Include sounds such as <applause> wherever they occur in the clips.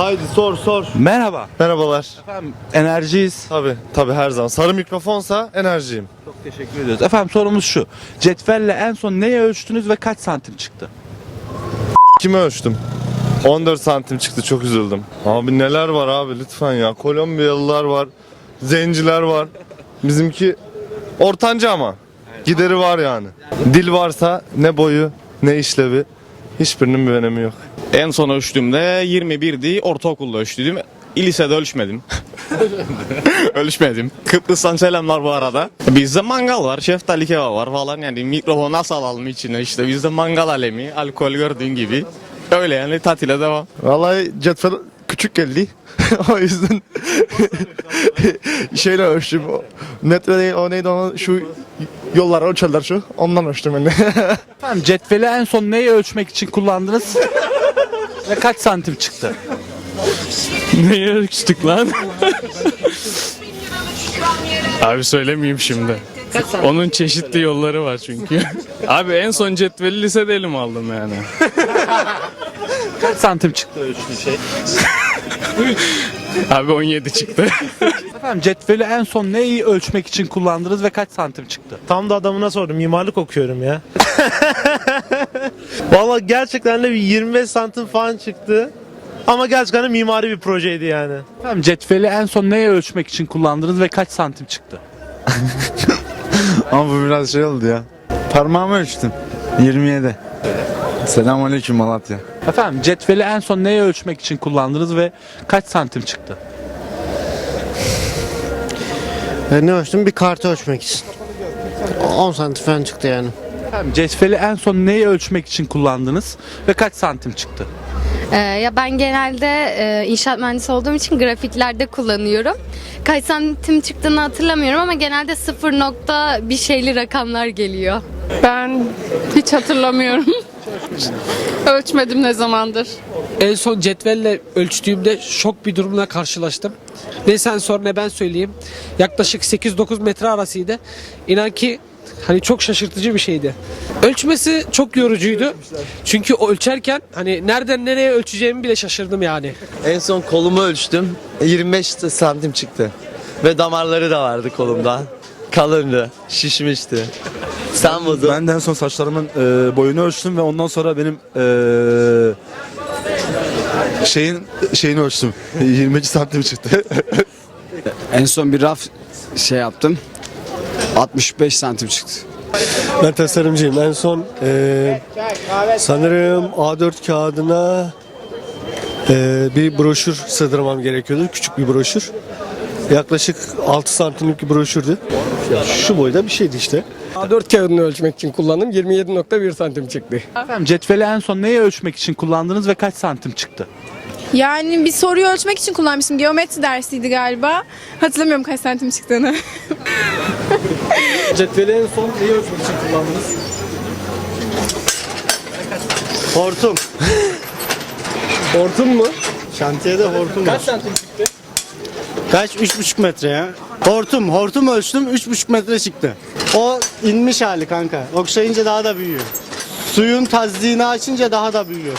Haydi sor sor. Merhaba. Merhabalar. Efendim enerjiyiz. Tabi tabi her zaman. Sarı mikrofonsa enerjiyim. Çok teşekkür ediyoruz. Efendim sorumuz şu. Cetvelle en son neyi ölçtünüz ve kaç santim çıktı? Kimi ölçtüm? 14 santim çıktı çok üzüldüm. Abi neler var abi lütfen ya. Kolombiyalılar var. Zenciler var. Bizimki ortanca ama. Gideri var yani. Dil varsa ne boyu ne işlevi hiçbirinin bir önemi yok. En son ölçtüğümde 21'di. Ortaokulda ölçtüydüm. Lisede ölçmedim. <laughs> ölçmedim. Kıbrıs'tan selamlar bu arada. Bizde mangal var, şeftali kebap var falan yani mikrofonu nasıl alalım içine işte bizde mangal alemi, alkol gördüğün gibi. Öyle yani tatile devam. Vallahi cetvel küçük geldi. <laughs> o yüzden <laughs> şeyle ölçtüm. Metre değil o neydi o şu yollar ölçerler şu. Ondan ölçtüm ben de. Efendim cetveli en son neyi ölçmek için kullandınız? Ve kaç santim çıktı? Neyi ölçtük lan? Abi söylemeyeyim şimdi. Onun çeşitli yolları var çünkü. <laughs> Abi en son cetveli lisede elim aldım yani. Kaç santim çıktı ölçtüğün şey? Abi 17 çıktı. Efendim cetveli en son neyi ölçmek için kullandınız ve kaç santim çıktı? Tam da adamına sordum. Mimarlık okuyorum ya. <laughs> Vallahi gerçekten de bir 25 santim falan çıktı. Ama gerçekten de mimari bir projeydi yani. Efendim cetveli en son neyi ölçmek için kullandınız ve kaç santim çıktı? <laughs> Ama bu biraz şey oldu ya. Parmağımı ölçtüm. 27. Selamünaleyküm Malatya. Efendim cetveli en son neyi ölçmek için kullandınız ve kaç santim çıktı? E, ne ölçtüm? Bir kartı ölçmek için. 10 santim falan çıktı yani. Efendim cetveli en son neyi ölçmek için kullandınız ve kaç santim çıktı? Ee, ya ben genelde e, inşaat mühendisi olduğum için grafiklerde kullanıyorum. Kaç santim çıktığını hatırlamıyorum ama genelde sıfır nokta bir şeyli rakamlar geliyor. Ben hiç hatırlamıyorum. <laughs> Ölçmedim ne zamandır. En son cetvelle ölçtüğümde şok bir durumla karşılaştım. Ne sen sor ne ben söyleyeyim. Yaklaşık 8-9 metre arasıydı. İnan ki hani çok şaşırtıcı bir şeydi. Ölçmesi çok yorucuydu. Çünkü o ölçerken hani nereden nereye ölçeceğimi bile şaşırdım yani. En son kolumu ölçtüm. 25 santim çıktı. Ve damarları da vardı kolumda. Kalındı, şişmişti. Sen buldun. Ben de en son saçlarımın e, boyunu ölçtüm ve ondan sonra benim e, şeyin şeyini ölçtüm. <laughs> 22 santim çıktı. <laughs> En son bir raf şey yaptım. 65 santim çıktı. ben tasarımcıyım. En son e, sanırım A4 kağıdına e, bir broşür sığdırmam gerekiyordu. Küçük bir broşür. Yaklaşık 6 santimlik bir broşürdü. Şu boyda bir şeydi işte. A4 kağıdını ölçmek için kullandım. 27.1 santim çıktı. Efendim cetveli en son neyi ölçmek için kullandınız ve kaç santim çıktı? Yani bir soruyu ölçmek için kullanmıştım. Geometri dersiydi galiba. Hatırlamıyorum kaç santim çıktığını. <laughs> Cetveli en son neyi ölçmek için kullandınız? Hortum. <laughs> Hortum mu? Şantiyede hortum var. Kaç santim çıktı? Kaç? 3,5 metre ya. Hortum. Hortum ölçtüm 3,5 metre çıktı. O inmiş hali kanka. Okşayınca daha da büyüyor. Suyun tazliğini açınca daha da büyüyor.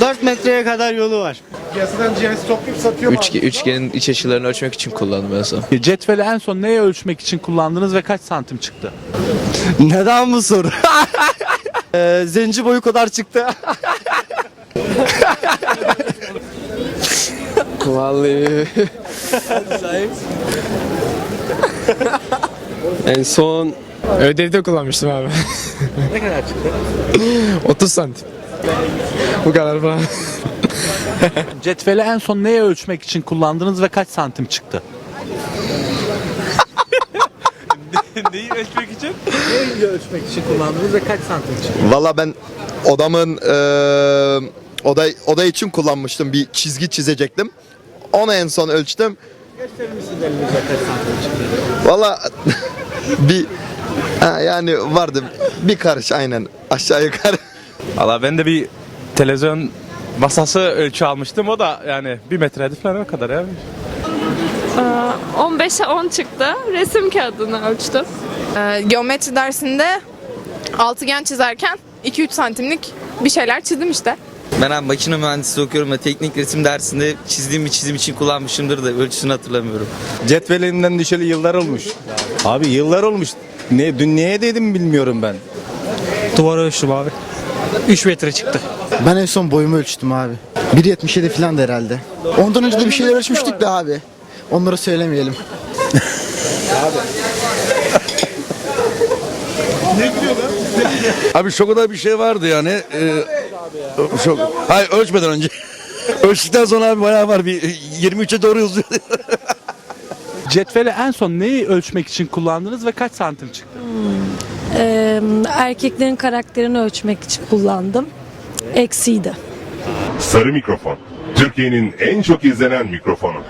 4 metreye kadar yolu var. Piyasadan GS toplayıp satıyor mu? Üç, üçgenin iç açılarını ölçmek için kullandım en son. Cetveli en son neyi ölçmek için kullandınız ve kaç santim çıktı? Neden bu soru? <laughs> ee, zenci boyu kadar çıktı. <laughs> Vallahi. En son ödevde kullanmıştım abi. Ne kadar çıktı? <laughs> 30 santim. Bu kadar falan. <laughs> Cetveli en son neyi ölçmek için kullandınız ve kaç santim çıktı? <laughs> Neyi ölçmek için? Neyi ölçmek için kullandınız ve kaç santim çıktı? Valla ben odamın e, oda, oda için kullanmıştım. Bir çizgi çizecektim. Onu en son ölçtüm. Gösterir misiniz elinize kaç santim çıktı? Valla <laughs> bir ha, yani vardı bir karış aynen aşağı yukarı. Valla ben de bir televizyon masası ölçü almıştım. O da yani bir metreydi falan o kadar ya. 15'e 10 çıktı. Resim kağıdını ölçtüm. geometri dersinde altıgen çizerken 2-3 santimlik bir şeyler çizdim işte. Ben abi makine mühendisliği okuyorum da teknik resim dersinde çizdiğim bir çizim için kullanmışımdır da ölçüsünü hatırlamıyorum. Cetvelinden düşeli yıllar olmuş. Abi yıllar olmuş. Ne, dün neye dedim bilmiyorum ben. Duvara ölçtüm abi. 3 metre çıktı. Ben en son boyumu ölçtüm abi. 1.77 falan da herhalde. Ondan önce de bir şeyler ölçmüştük de abi. Onları söylemeyelim. Abi şokoda bir şey vardı yani. Ee, şok. Hayır ölçmeden önce. <laughs> Ölçtükten sonra abi bayağı var bir 23'e doğru yazıyor. <laughs> Cetveli en son neyi ölçmek için kullandınız ve kaç santim çıktı? erkeklerin karakterini ölçmek için kullandım. Eksiydi. Sarı mikrofon. Türkiye'nin en çok izlenen mikrofonu.